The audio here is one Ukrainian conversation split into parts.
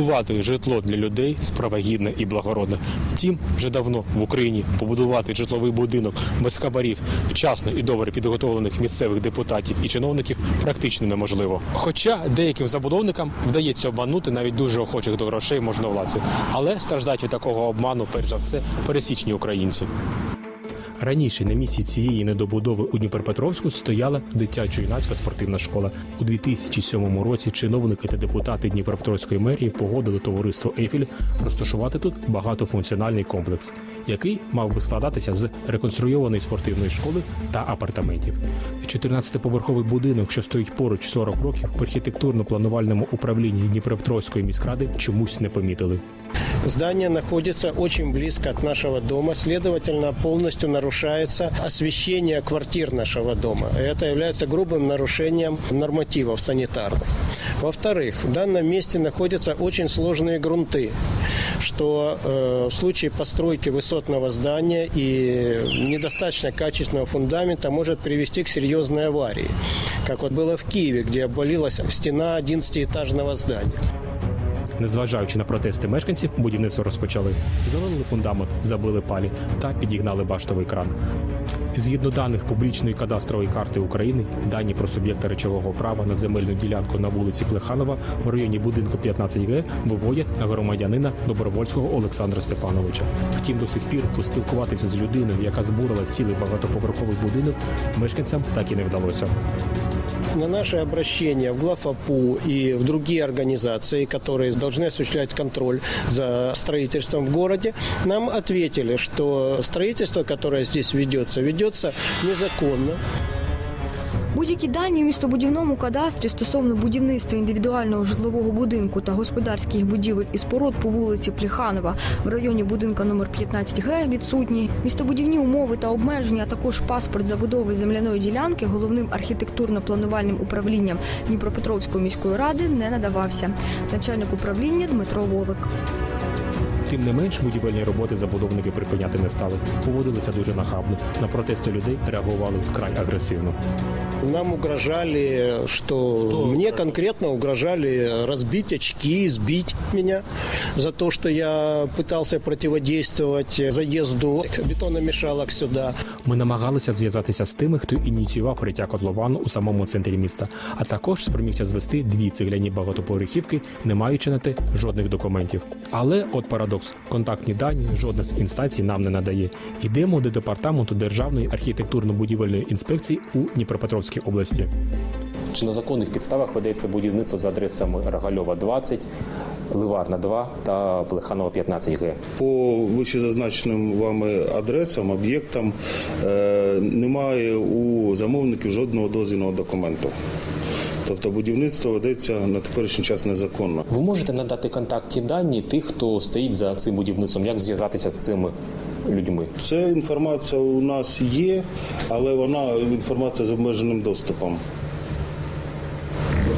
побудувати житло для людей справа гідна і благородна. Втім, вже давно в Україні побудувати житловий будинок без хабарів, вчасно і добре підготовлених місцевих депутатів і чиновників практично неможливо. Хоча деяким забудовникам вдається обманути навіть дуже охочих до грошей можновладців, але страждають від такого обману, перш за все, пересічні українці. Раніше на місці цієї недобудови у Дніпропетровську стояла дитячо-юнацька спортивна школа. У 2007 році чиновники та депутати Дніпропетровської мерії погодили товариство Ейфель розташувати тут багатофункціональний комплекс, який мав би складатися з реконструйованої спортивної школи та апартаментів. 14-поверховий будинок, що стоїть поруч 40 років, в архітектурно-планувальному управлінні Дніпропетровської міськради чомусь не помітили. Здание находится очень близко от нашего дома, следовательно, полностью нарушается освещение квартир нашего дома. Это является грубым нарушением нормативов санитарных. Во-вторых, в данном месте находятся очень сложные грунты, что э, в случае постройки высотного здания и недостаточно качественного фундамента может привести к серьезной аварии, как вот было в Киеве, где обвалилась стена 11-этажного здания. Незважаючи на протести мешканців, будівництво розпочали. Залили фундамент, забили палі та підігнали баштовий кран. Згідно даних публічної кадастрової карти України, дані про суб'єкта речового права на земельну ділянку на вулиці Плеханова в районі будинку 15Г виводять на громадянина Добровольського Олександра Степановича. Втім, до сих пір поспілкуватися з людиною, яка збурила цілий багатоповерховий будинок, мешканцям так і не вдалося. На наше обращение в Глафапу и в другие организации, которые должны осуществлять контроль за строительством в городе, нам ответили, что строительство, которое здесь ведется, ведется незаконно. Будь-які дані у містобудівному кадастрі стосовно будівництва індивідуального житлового будинку та господарських будівель і споруд по вулиці Плеханова в районі будинка номер 15Г відсутні. Містобудівні умови та обмеження, а також паспорт забудови земляної ділянки головним архітектурно-планувальним управлінням Дніпропетровської міської ради не надавався. Начальник управління Дмитро Волик. Тим не менш, будівельні роботи забудовники припиняти не стали. Поводилися дуже нахабно. На протести людей реагували вкрай агресивно. Нам угрожали, что мне конкретно угрожали разбить очки, сбить меня за то, что я пытался противодействовать заезду бетономешалок сюда. Ми намагалися зв'язатися з тими, хто ініціював риття котловану у самому центрі міста, а також спромігся звести дві цегляні багатоповерхівки, не маючи на те жодних документів. Але от парадокс: контактні дані жодна з інстанцій нам не надає. Йдемо до департаменту Державної архітектурно-будівельної інспекції у Дніпропетровській області. Чи на законних підставах ведеться будівництво за адресами Рогальова 20, Ливарна 2 та Плеханова 15Г? По вищезазначеним вами адресам, об'єктам е, немає у замовників жодного дозвільного документу. Тобто будівництво ведеться на теперішній час незаконно. Ви можете надати контактні дані тих, хто стоїть за цим будівництвом, як зв'язатися з цими людьми? Ця інформація у нас є, але вона інформація з обмеженим доступом.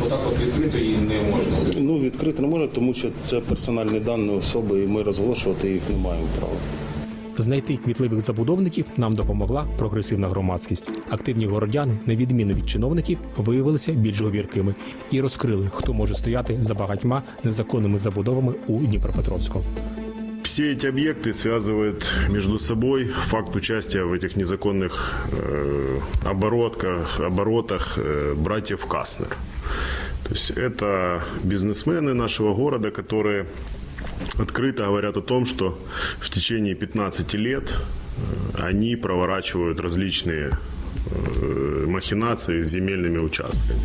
Отак от відкрито її не можна. Ну відкрити не можна, тому що це персональні дані особи, і ми розголошувати їх не маємо права. Знайти кмітливих забудовників нам допомогла прогресивна громадськість. Активні городяни, на відміну від чиновників, виявилися більш говіркими і розкрили, хто може стояти за багатьма незаконними забудовами у Дніпропетровську. Все эти объекты связывает между собой факт участия в этих незаконных э, оборотках, оборотах э, братьев Каснер. То есть это бизнесмены нашего города, которые открыто говорят о том, что в течение 15 лет э, они проворачивают различные э, махинации с земельными участками.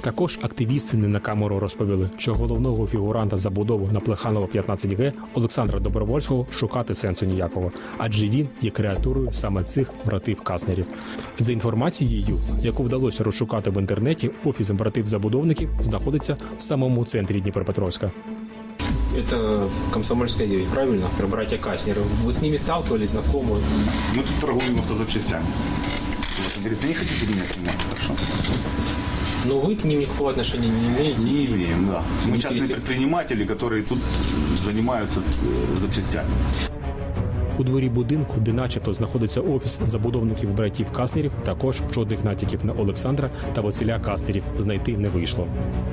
Також активісти не на камеру розповіли, що головного фігуранта забудови на Плеханова 15Г Олександра Добровольського шукати сенсу ніякого, адже він є креатурою саме цих братів Каснерів. За інформацією, яку вдалося розшукати в інтернеті, офіс братів забудовників знаходиться в самому центрі Дніпропетровська. Это Комсомольская 9, правильно? Про братья Каснеры. Вы с ними сталкивались, знакомы? Мы тут торгуем автозапчастями. Вот, он говорит, да не хотите меня снимать, хорошо? Но вы к ним никакого отношения не имеете. Не имеем, да. Мы Не частные пересе- предприниматели, которые тут занимаются э, запчастями. У дворі будинку, де начебто знаходиться офіс забудовників братів Каснерів, також жодних натяків на Олександра та Василя Каснерів знайти не вийшло.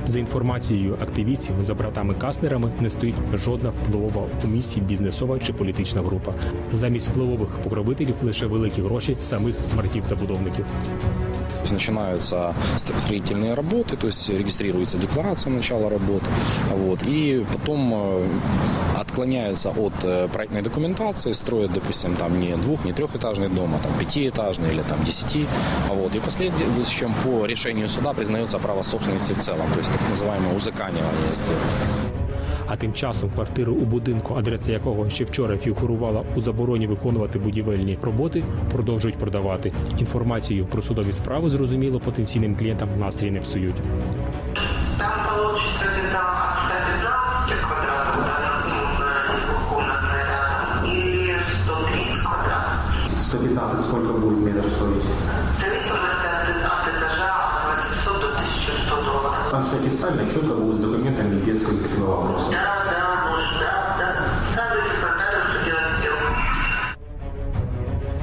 За інформацією активістів, за братами Каснерами не стоїть жодна впливова у місті бізнесова чи політична група. Замість впливових покровителів лише великі гроші самих братів забудовників. То есть начинаются ст- строительные работы, то есть регистрируется декларация начала работ, вот, и потом э, отклоняются от э, проектной документации, строят, допустим, там не двух, не трехэтажный дом, а там пятиэтажный или там десяти, а вот, и последующем по решению суда признается право собственности в целом, то есть так называемое узаканивание сделок. А тим часом квартиру у будинку, адреса якого ще вчора фігурувала у забороні виконувати будівельні роботи, продовжують продавати. Інформацію про судові справи зрозуміло потенційним клієнтам настрій не псують. Там от 115 квадратов, да, ну, двухкомнатная, да, или 130 квадратов. 115 сколько будет метр стоить? Там все официально, четко будет с документами, без каких-либо вопросов. Да, да, может, да, да. Сразу идти делать сделку.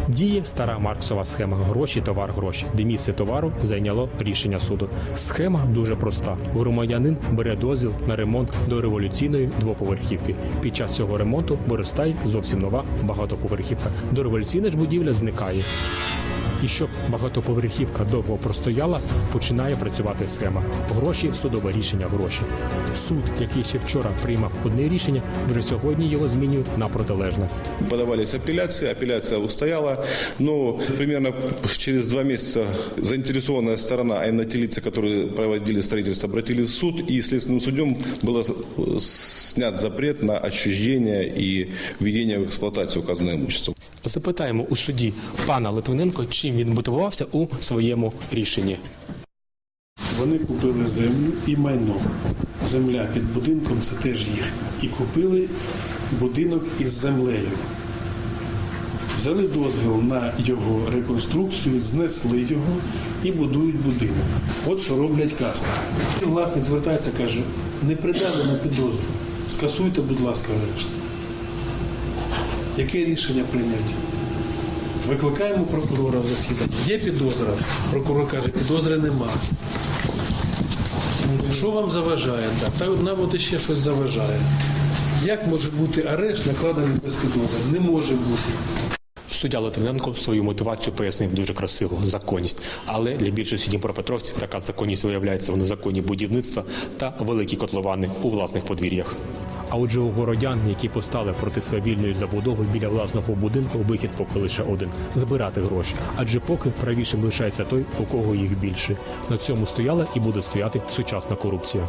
Діє стара марксова схема гроші, товар, гроші, де місце товару зайняло рішення суду. Схема дуже проста. Громадянин бере дозвіл на ремонт до революційної двоповерхівки. Під час цього ремонту виростає зовсім нова багатоповерхівка. До революційна ж будівля зникає. І щоб багатоповерхівка довго простояла, починає працювати схема. Гроші, судове рішення, гроші. Суд, який ще вчора приймав одне рішення, вже сьогодні його змінює на протилежне. Подавались апелляции, апелляция устояла, но примерно через два месяца заинтересованная сторона, а именно те лица, которые проводили строительство, обратились в суд, и следственным судом был э, снят запрет на отчуждение и введение в эксплуатацию указанного имущества. Запитаємо у суді пана Литвиненко, чим він мотивувався у своєму рішенні. Вони купили землю і майно. Земля під будинком це теж їхня. І купили будинок із землею. Взяли дозвіл на його реконструкцію, знесли його і будують будинок. От що роблять касни. Власник звертається, каже, не придали на підозру. Скасуйте, будь ласка, арешт. Яке рішення прийняти? Викликаємо прокурора в засідання. Є підозра. Прокурор каже, підозри нема. Що вам заважає? Так, та нам от ще щось заважає. Як може бути арешт накладений без підозри? Не може бути. Суддя Литвиненко свою мотивацію пояснив дуже красиво законність. Але для більшості дніпропетровців така законність виявляється в незаконні будівництва та великі котловани у власних подвір'ях. А отже, у городян, які постали проти свавільної забудови біля власного будинку, вихід поки лише один збирати гроші. Адже поки правішим лишається той, у кого їх більше. На цьому стояла і буде стояти сучасна корупція.